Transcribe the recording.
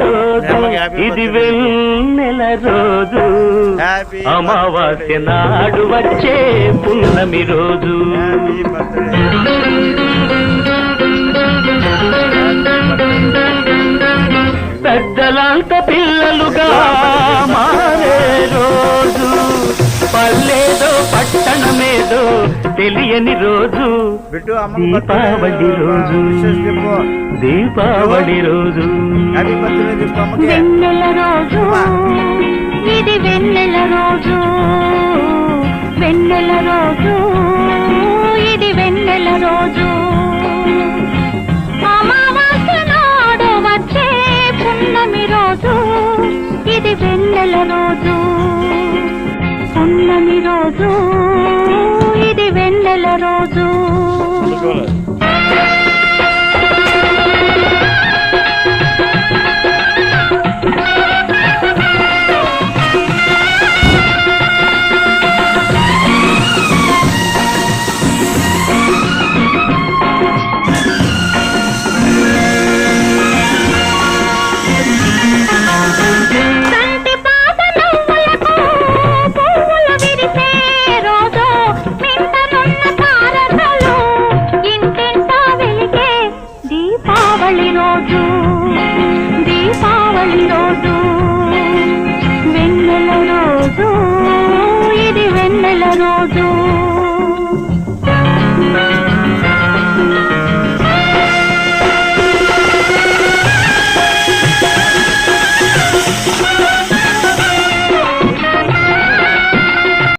రోజు ఇది వెన్నెల రోజు. అమావాస్య నాడు వచ్చే పున్నమి రోజు. పెద్దలంత పిల్లలుగా మారే రోజు. పల్లెదో తెలియని రోజు. బిట్టు అమ్మ దీపావళి రోజు. దీపావళి రోజు. వెన్నెల రోజు. ఇది వెన్నెల రోజు. వెన్నెల రోజు. ఇది వెన్నెల రోజు. అమావాస్య నాడు వచ్చే పున్నమి రోజు. ఇది వెన్నెల రోజు. పున్నమి రోజు. వెన్నెల రోజు కంటి దీపావళి రోజు దీపావళి రోజు వెన్నెల రోజు ఇది వెన్నెల రోజు.